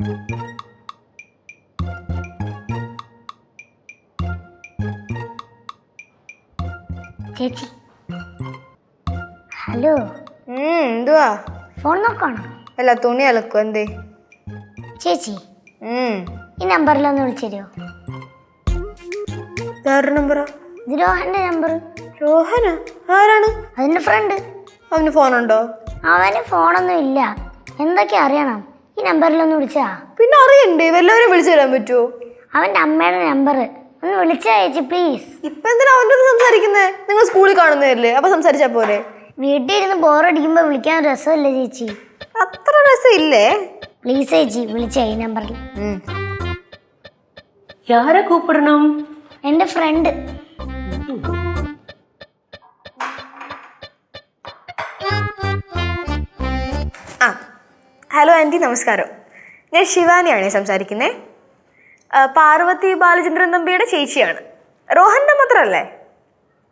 ചേച്ചി. ഹലോ. എന്തുവാ? ഫോൺ നോക്കാണോ? അല്ല തുണി അലക്കും എന്തേ? ചേച്ചി. ഈ നമ്പറിലൊന്ന് വിളിച്ചു തരുമോ നമ്പറാ? ഇത് രോഹന്റെ നമ്പർ രോഹന? ആരാണ്? അതിന്റെ ഫ്രണ്ട്. അവന് ഫോണുണ്ടോ? അവന് ഫോണൊന്നും ഇല്ല. എന്തൊക്കെ അറിയണം? ഈ നമ്പറിലൊന്ന് വിളിച്ചാ പിന്നെ അറിയണ്ടേ വല്ലവരും വിളിച്ചു തരാൻ പറ്റുമോ അവന്റെ അമ്മയുടെ നമ്പർ ഒന്ന് വിളിച്ചാ ചേച്ചി പ്ലീസ് ഇപ്പൊ എന്തിനാ അവൻ്റെ അടുത്ത് സംസാരിക്കുന്നേ നിങ്ങൾ സ്കൂളിൽ കാണുന്നതല്ലേ അപ്പൊ സംസാരിച്ചാ പോരെ വീട്ടിൽ ഇരുന്ന് ബോറടിക്കുമ്പോൾ വിളിക്കാൻ രസമല്ലേ ചേച്ചി അത്ര രസമില്ലേ പ്ലീസ് ചേച്ചി വിളിച്ചേ ഈ നമ്പറിൽ ഉം. யார கூப்பிடணும் എൻ്റെ ഫ്രണ്ട് ആ ഹലോ ആന്റി നമസ്കാരം. ഞാൻ ശിവാനിയാണ് സംസാരിക്കുന്നത് പാർവതി ബാലചന്ദ്രൻ തമ്പിയുടെ ചേച്ചിയാണ്. രോഹന്റെ മാത്രമല്ലേ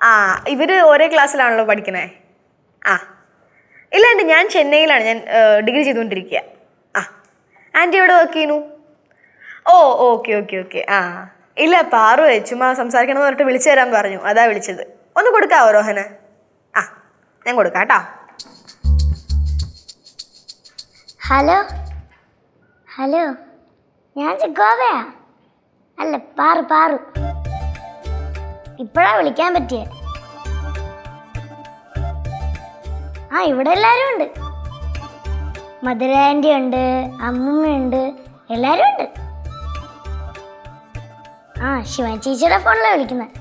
ആ ഇവർ ഒരേ ക്ലാസ്സിലാണല്ലോ പഠിക്കണേ. ആ. ഇല്ല ആന്റി ഞാൻ ചെന്നൈയിലാണ്. ഞാൻ ഡിഗ്രി ചെയ്തുകൊണ്ടിരിക്കുക ആ. ആന്റി എവിടെ വർക്ക് ചെയ്യുന്നു? ഓ ഓക്കെ ഓക്കെ ഓക്കെ. ആ. ഇല്ല പാറു ചുമ്മാ സംസാരിക്കണം എന്ന് പറഞ്ഞിട്ട് വിളിച്ചു തരാൻ പറഞ്ഞു. അതാ വിളിച്ചത്. ഒന്ന് കൊടുക്കാവോ രോഹന് ആ ഞാൻ കൊടുക്കാം കേട്ടോ. ഹലോ? ഹലോ? ഞാൻ ചിക്കോവയാ അല്ല പാറു പാറു. ഇപ്പോഴാ വിളിക്കാൻ പറ്റിയ? ആ ഇവിടെ എല്ലാവരും ഉണ്ട്. മധുര ആന്റി ഉണ്ട് അമ്മൂമ്മയുണ്ട് എല്ലാവരും ഉണ്ട്. ആ ശിവൻ ചേച്ചിയുടെ ഫോണിലാണ് വിളിക്കുന്നത്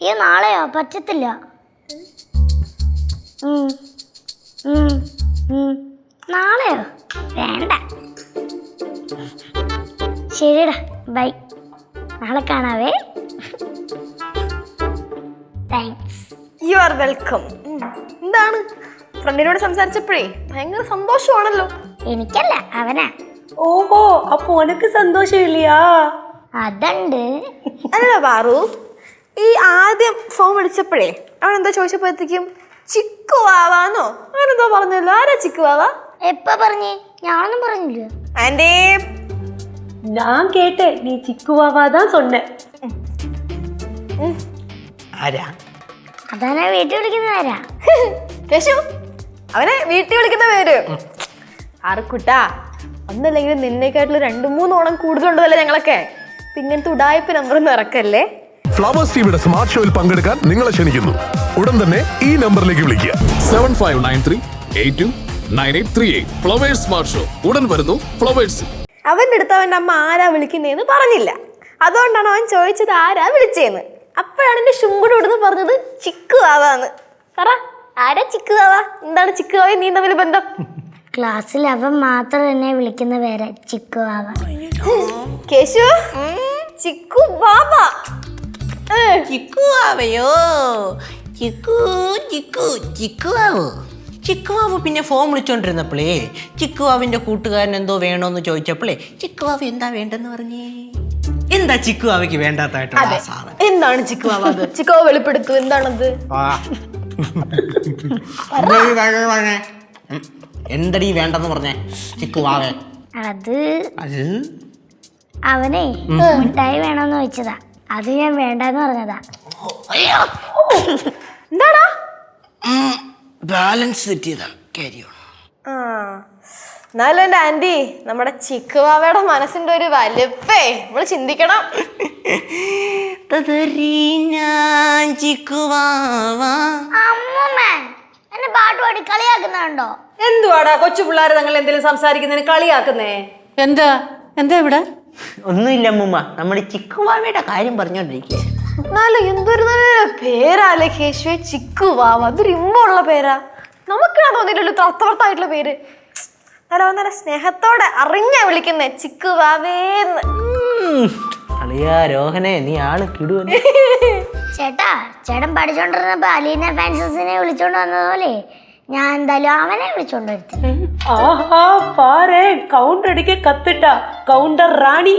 ഈ നാളെയോ? പറ്റത്തില്ല. നാളെയോ? വേണ്ട. ശരിടാ ബൈ. നാളെ കാണാവേ. താങ്ക്സ് യു ആർ വെൽക്കം എന്താണ്? ഫ്രണ്ടിനോട് സംസാരിച്ചപ്പോഴേ ഭയങ്കര സന്തോഷമാണല്ലോ. എനിക്കല്ല അവനാ. ഓഹോ അപ്പൊ ഉനക്ക് സന്തോഷമില്ലയാ? അതുണ്ട്. അല്ല പാറു ഈ ആദ്യം ഫോൺ വിളിച്ചപ്പോഴേ അവൻ എന്താ ചോദിച്ചപ്പോഴത്തേക്കും? ചിക്കു ആവാന്നോ അങ്ങനെ എന്തോ പറഞ്ഞല്ലോ ആരാ ചിക്കു ആവാ എപ്പ പറഞ്ഞേ ഞാനൊന്നും പറഞ്ഞില്ല ആൻറ്റേ நான் கேட்டேன் நீ சிக்குவாவா தான் சொன்ன ആരാ അതാനാ വീട്ടിൽ വിളിക്കുന്നതാരാ കേശു അവനെ വീട്ടിൽ വിളിക്കുന്ന പേര് ആർക്കുട്ടാ ഒന്നല്ലെങ്കിൽ നിന്നേക്കായിട്ടുള്ള രണ്ടു മൂന്നോളം കൂടുതലുണ്ടല്ലേ ഞങ്ങളൊക്കെ ഇപ്പൊ ഇങ്ങനത്തെ ഉടായ്പ നമ്പർ ഒന്നും ഇറക്കല്ലേ ഫ്ലവേഴ്സ് ടിവിയുടെ സ്മാർട്ട് ഷോയിൽ പങ്കെടുക്കാൻ നിങ്ങളെ ക്ഷണിക്കുന്നു ഉടൻ തന്നെ ഈ നമ്പറിലേക്ക് വിളിക്കുക. Seven five nine three eight two nine eight three eight. Flowers smart show. ഉടൻ വരുന്നു ഫ്ലവേഴ്സ്. അവന്റെ അടുത്ത് അവന്റെ അമ്മ ആരാ വിളിക്കുന്നതെന്ന് പറഞ്ഞില്ല. അതുകൊണ്ടാണ് അവൻ ചോദിച്ചത് ആരാ വിളിച്ചേന്ന്. അപ്പോഴാണ് എന്റെ ശുങ്കുട് ഇവിടുന്ന് പറഞ്ഞത് ചിക്കു ആവാന്ന്. പറ ആരാ ചിക്കു ആവാ? എന്താണ് ചിക്കു ആവി? നീ തമ്മിൽ ബന്ധം? ക്ലാസ്സിൽ അവൻ മാത്രം എന്നെ വിളിക്കുന്ന പേര് ചിക്കു ആവ. കേശു ചിക്കു ബാബ. ചിക്കുവാവയോ ചിക്കു ചിക്കു ചിക്കുവാവോ. ചിക്കുവാവ് പിന്നെ ഫോൺ വിളിച്ചോണ്ടിരുന്നപ്പോളേ ചിക്കുവാവിന്റെ കൂട്ടുകാരൻ എന്തോ വേണോന്ന് ചോദിച്ചപ്പോളേ ചിക്കുവാവ് എന്താ വേണ്ടെന്ന് പറഞ്ഞേ? എന്താ ചിക്കുവാവയ്ക്ക് വേണ്ടാത്തായിട്ടുള്ള എന്താണ് ചിക്കുവാവ് അത്? ചിക്കു വെളിപ്പെടുത്തു. എന്താണത്? എന്തടി വേണ്ടെന്ന് പറഞ്ഞേ ചിക്കുവാവേ? അത് അത്? അവനെ മിഠായി വേണമെന്ന് ചോദിച്ചതാ. അത് ഞാൻ വേണ്ടെന്ന് പറഞ്ഞതാ. എന്താടാ? ബാലൻസ് തെറ്റിയതാ കാര്യം ആ. എന്നാലും എന്റെ ആന്റി നമ്മുടെ ചിക്കുവാവയുടെ മനസ്സിന്റെ ഒരു വലുപ്പേ. നമ്മൾ ചിന്തിക്കണം. എന്നെ പാട്ട് പാടി കളിയാക്കുന്നുണ്ടോ? എന്തുവാടാ കൊച്ചു പിള്ളേർ തങ്ങൾ എന്തെങ്കിലും സംസാരിക്കുന്നതിന് കളിയാക്കുന്നേ? എന്താ? എന്താ ഇവിടെ? ഒന്നുമില്ല അമ്മൂമ്മ. നമ്മുടെ ചിക്കുവാവയുടെ കാര്യം പറഞ്ഞോണ്ടിരിക്കുക എന്നാലും എന്തൊരു നല്ല പേരാ കേശുവെ ചിക്കു വാവ്. അതൊരു ഇമ്പമുള്ള പേരാ. നമുക്കാണ് തോന്നിയിട്ടുള്ളൂ തർത്തവർത്തായിട്ടുള്ള പേര്. നല്ല നല്ല സ്നേഹത്തോടെ അറിഞ്ഞ വിളിക്കുന്നേ. ചിക്കു വാവേന്ന്. അളിയാ രോഹനെ നീ ആൾ കിടു ചേട്ടാ ചേട്ടൻ പഠിച്ചോണ്ടിരുന്നപ്പോ അലീന ഫാൻസസിനെ വിളിച്ചോണ്ട് വന്നതുപോലെ ഞാൻ എന്തായാലും അവനെ വിളിച്ചോണ്ട് വരുത്തി. ആഹാ പാറേ. കൗണ്ടർ അടിക്കെ കത്തിട്ട കൗണ്ടർ റാണി.